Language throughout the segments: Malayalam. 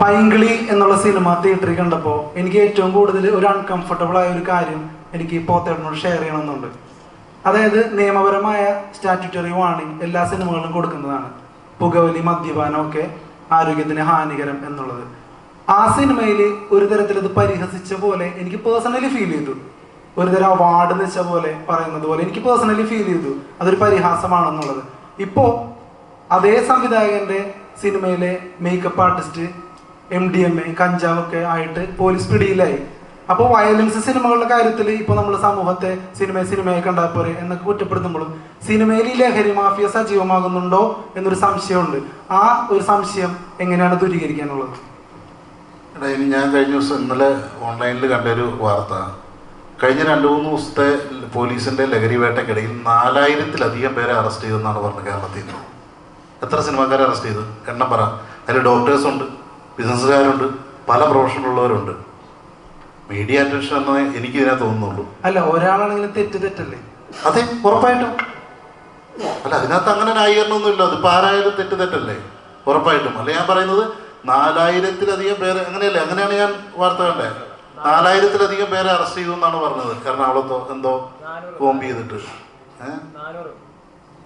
പൈങ്കിളി എന്നുള്ള സിനിമ തിയേറ്ററിൽ കണ്ടപ്പോൾ എനിക്ക് ഏറ്റവും കൂടുതൽ ഒരു അൺകംഫർട്ടബിൾ ആയ ഒരു കാര്യം എനിക്ക് പോത്തേട്ടനോട് ഷെയർ ചെയ്യണമെന്നുണ്ട്. അതായത് നിയമപരമായ സ്റ്റാറ്റ്യൂട്ടറി വാണിംഗ് എല്ലാ സിനിമകളിലും കൊടുക്കുന്നതാണ്. പുകവലി മദ്യപാനം ഒക്കെ ആരോഗ്യത്തിന് ഹാനികരം എന്നുള്ളത്. ആ സിനിമയിൽ ഒരു തരത്തിൽ അത് പരിഹസിച്ച പോലെ എനിക്ക് പേഴ്സണലി ഫീൽ ചെയ്തു. ഒരു തരം അവാർഡ് വെച്ച പോലെ പറയുന്നത് പോലെ എനിക്ക് പേഴ്സണലി ഫീൽ ചെയ്തു. അതൊരു പരിഹാസമാണെന്നുള്ളത്. ഇപ്പോ അതേ സംവിധായകന്റെ സിനിമയിലെ makeup artist M D M A കഞ്ചാവൊക്കെ ആയിട്ട് പോലീസ് പിടിയിലായി. അപ്പോൾ വയലൻസ് സിനിമകളുടെ കാര്യത്തിൽ ഇപ്പോൾ നമ്മൾ സമൂഹത്തെ സിനിമ സിനിമയെ കണ്ടാൽ പോരെ എന്നൊക്കെ കുറ്റപ്പെടുത്തുമ്പോഴും സിനിമയിൽ ഈ ലഹരി മാഫിയ സജീവമാകുന്നുണ്ടോ എന്നൊരു സംശയമുണ്ട്. ആ ഒരു സംശയം എങ്ങനെയാണ് ദൂരീകരിക്കാനുള്ളത്? എടാ ഇനി ഞാൻ കഴിഞ്ഞ ദിവസം ഇന്നലെ ഓൺലൈനിൽ കണ്ടൊരു വാർത്ത. കഴിഞ്ഞ രണ്ട് മൂന്ന് ദിവസത്തെ പോലീസിന്റെ ലഹരി വേട്ടക്കിടയിൽ നാലായിരത്തിലധികം പേരെ അറസ്റ്റ് ചെയ്തെന്നാണ് പറഞ്ഞത് കേരളത്തിൽ എത്ര സിനിമാക്കാരെ അറസ്റ്റ് ചെയ്ത്? എണ്ണം പറ. അതിൽ ഡോക്ടേഴ്സ് ഉണ്ട് ബിസിനസ്സുകാരുണ്ട് പല പ്രൊഫഷനുള്ളവരുണ്ട്. മീഡിയ അറ്റൻഷൻ എന്നേ എനിക്ക് ഇതിനെ തോന്നുന്നുള്ളൂ. അല്ല ഒരാളാണെങ്കിലും തെറ്റ് തെറ്റല്ലേ? അതെ ഉറപ്പായിട്ടും. അല്ല അതിനകത്ത് അങ്ങനെ ന്യായീകരണമൊന്നുമില്ല. അതിപ്പോൾ ആരായാലും തെറ്റ് തെറ്റല്ലേ? ഉറപ്പായിട്ടും. അല്ല ഞാൻ പറയുന്നത് നാലായിരത്തിലധികം പേര് അങ്ങനെയല്ലേ? അങ്ങനെയാണ് ഞാൻ വാർത്ത കണ്ടേ. നാലായിരത്തിലധികം പേരെ അറസ്റ്റ് ചെയ്തു എന്നാണ് പറഞ്ഞത്. എറണാകുളത്തോ എന്തോ കോമ്പ് ചെയ്തിട്ട്. ഏഹ്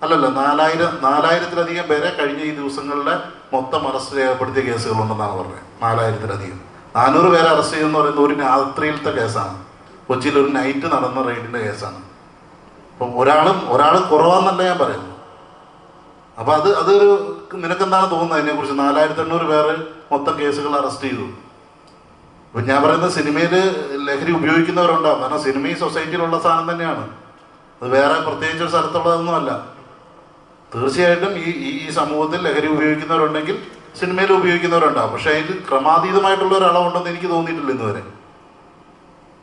അല്ലല്ല നാലായിരം നാലായിരത്തിലധികം പേരെ കഴിഞ്ഞ ഈ ദിവസങ്ങളിലെ മൊത്തം അറസ്റ്റ് രേഖപ്പെടുത്തിയ കേസുകളുണ്ടെന്നാണ് പറഞ്ഞത്. നാലായിരത്തിലധികം. നാനൂറ് പേരെ അറസ്റ്റ് ചെയ്യുമെന്ന് പറയുന്നത് ഒരു രാത്രിയിലത്തെ കേസാണ്. കൊച്ചിയിൽ ഒരു നൈറ്റ് നടന്ന റെയ്ഡിന്റെ കേസാണ്. അപ്പം ഒരാളും ഒരാളും കുറവാന്നല്ല ഞാൻ പറയുന്നു അപ്പം അത് അതൊരു നിനക്കെന്താണ് തോന്നുന്നത് അതിനെക്കുറിച്ച്? നാലായിരത്തി എണ്ണൂറ് പേര് മൊത്തം കേസുകൾ അറസ്റ്റ് ചെയ്തു. അപ്പം ഞാൻ പറയുന്നത് സിനിമയിൽ ലഹരി ഉപയോഗിക്കുന്നവരുണ്ടാവും. കാരണം സിനിമ ഈ സൊസൈറ്റിയിലുള്ള സാധനം തന്നെയാണ്. അത് വേറെ പ്രത്യേകിച്ച് ഒരു സ്ഥലത്തുള്ളതൊന്നുമല്ല. തീർച്ചയായിട്ടും ഈ ഈ ഈ സമൂഹത്തിൽ ലഹരി ഉപയോഗിക്കുന്നവരുണ്ടെങ്കിൽ സിനിമയിൽ ഉപയോഗിക്കുന്നവരുണ്ടാവും. പക്ഷേ അതിൽ ക്രമാതീതമായിട്ടുള്ള ഒരു അളവുണ്ടെന്ന് എനിക്ക് തോന്നിയിട്ടില്ല ഇന്നുവരെ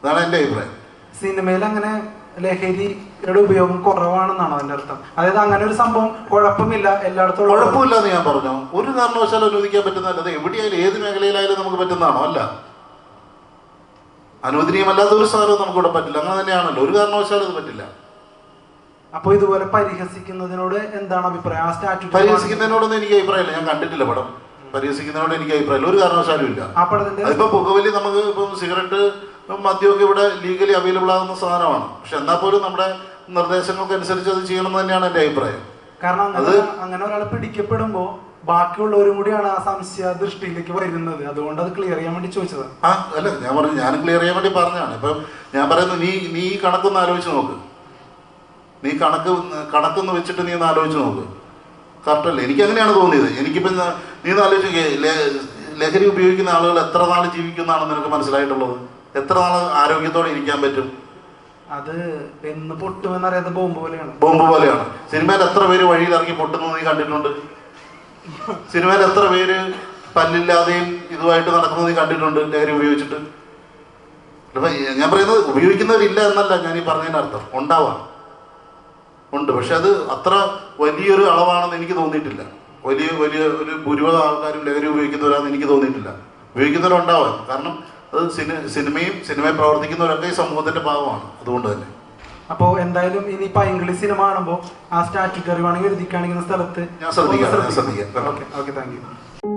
അതാണ് എന്റെ അഭിപ്രായം. സിനിമയിൽ അങ്ങനെ ലഹരിയുടെ ഉപയോഗം കുറവാണെന്നാണോ അതിന്റെ അർത്ഥം? അതായത് അങ്ങനെ ഒരു സംഭവം കുഴപ്പമില്ല എല്ലായിടത്തും കുഴപ്പമില്ലെന്ന് ഞാൻ പറഞ്ഞു. ഒരു കാരണവശാലും അനുവദിക്കാൻ പറ്റുന്നതല്ല അത് എവിടെയായാലും ഏത് മേഖലയിലായാലും നമുക്ക് പറ്റുന്നതാണോ? അല്ല. അനുവദനീയമല്ലാത്ത ഒരു സാധനവും നമുക്കിവിടെ പറ്റില്ല. അങ്ങനെ തന്നെയാണല്ലോ. ഒരു കാരണവശാലും അത് പറ്റില്ല. അപ്പൊ ഇതുപോലെ പരിഹസിക്കുന്നതിനോട് എന്താണ് അഭിപ്രായം? ആ സ്റ്റാറ്റ്യൂട്ട് പരിഹസിക്കുന്നതിനോടൊന്നും എനിക്ക് അഭിപ്രായമില്ല. ഞാൻ കണ്ടിട്ടില്ല പടം. പരിഹസിക്കുന്നതിനോട് എനിക്ക് അഭിപ്രായമില്ല. ഒരു കാരണവശാലും ഇല്ല. ആ പടത്തിന്റെ അതിപ്പോ പുകവലി നമുക്ക് ഇപ്പം സിഗരറ്റ് മദ്യമൊക്കെ ഇവിടെ ലീഗലി അവൈലബിൾ ആകുന്ന സാധനമാണ്. പക്ഷെ എന്നാൽ പോലും നമ്മുടെ നിർദ്ദേശങ്ങൾക്ക് അനുസരിച്ച് അത് ചെയ്യണം തന്നെയാണ് എന്റെ അഭിപ്രായം. കാരണം അങ്ങനെ അത് അങ്ങനെ ഒരാൾ പിടിക്കപ്പെടുമ്പോ ബാക്കിയുള്ളവരും കൂടിയാണ് ആ സംശയ ദൃഷ്ടിയിലേക്ക് വരുന്നത്. അതുകൊണ്ട് അത് ക്ലിയർ ചെയ്യാൻ വേണ്ടി ചോദിച്ചത് ആ അല്ല ഞാൻ പറഞ്ഞു ഞാൻ ക്ലിയർ ചെയ്യാൻ വേണ്ടി പറഞ്ഞാണ് ഇപ്പം ഞാൻ പറയുന്നത് നീ നീ കണക്കൊന്ന് ആലോചിച്ച് നോക്ക്. നീ കണക്ക് കണക്കൊന്ന് വെച്ചിട്ട് നീ ഒന്ന് ആലോചിച്ച് നോക്ക്. കറക്റ്റ് അല്ലേ? എനിക്ക് അങ്ങനെയാണ് തോന്നിയത്. എനിക്കിപ്പം നീ ഒന്ന് ആലോചിച്ച് ലഹരി ഉപയോഗിക്കുന്ന ആളുകൾ എത്ര നാൾ ജീവിക്കുന്നതാണെന്ന് നിനക്ക് മനസ്സിലായിട്ടുള്ളത്? എത്ര നാൾ ആരോഗ്യത്തോടെ ഇരിക്കാൻ പറ്റും? അത് എന്ന് പൊട്ടുമെന്നറിയാത്ത ബോംബ് പോലെയാണ്. ബോംബ് പോലെയാണ്. സിനിമയിൽ എത്ര പേര് വഴിയിൽ ഇറങ്ങി പൊട്ടുന്നത് നീ കണ്ടിട്ടുണ്ട്? സിനിമയിൽ എത്ര പേര് പല്ലില്ലാതെയും ഇതുമായിട്ട് നടക്കുന്നത് നീ കണ്ടിട്ടുണ്ട് ലഹരി ഉപയോഗിച്ചിട്ട്? അപ്പൊ ഞാൻ പറയുന്നത് ഉപയോഗിക്കുന്നവരില്ല എന്നല്ല ഞാൻ ഈ പറഞ്ഞതിന്റെ അർത്ഥം. ഉണ്ടാവാം. ഉണ്ട്. പക്ഷെ അത് അത്ര വലിയൊരു അളവാണെന്ന് എനിക്ക് തോന്നിയിട്ടില്ല. വലിയ വലിയ ഒരു ഭൂരിഭാഗം ആൾക്കാരും ലഹരി ഉപയോഗിക്കുന്നവരാണെന്ന് എനിക്ക് തോന്നിയിട്ടില്ല. ഉപയോഗിക്കുന്നവരുണ്ടാവാം. കാരണം അത് സിനി സിനിമയും സിനിമയിൽ പ്രവർത്തിക്കുന്നവരൊക്കെ ഈ സമൂഹത്തിന്റെ ഭാഗമാണ്. അതുകൊണ്ട് തന്നെ. അപ്പോൾ എന്തായാലും ഇനിയിപ്പോൾ ഇംഗ്ലീഷ് സിനിമ കാണുമ്പോൾ ആ സ്റ്റാറ്റ്യൂട്ടറി വേണമെങ്കിൽ എഴുതിക്കാണെങ്കിൽ സ്ഥലത്ത് ഞാൻ ശ്രദ്ധിക്കാം, ശ്രദ്ധിക്കാം. Okay okay thank you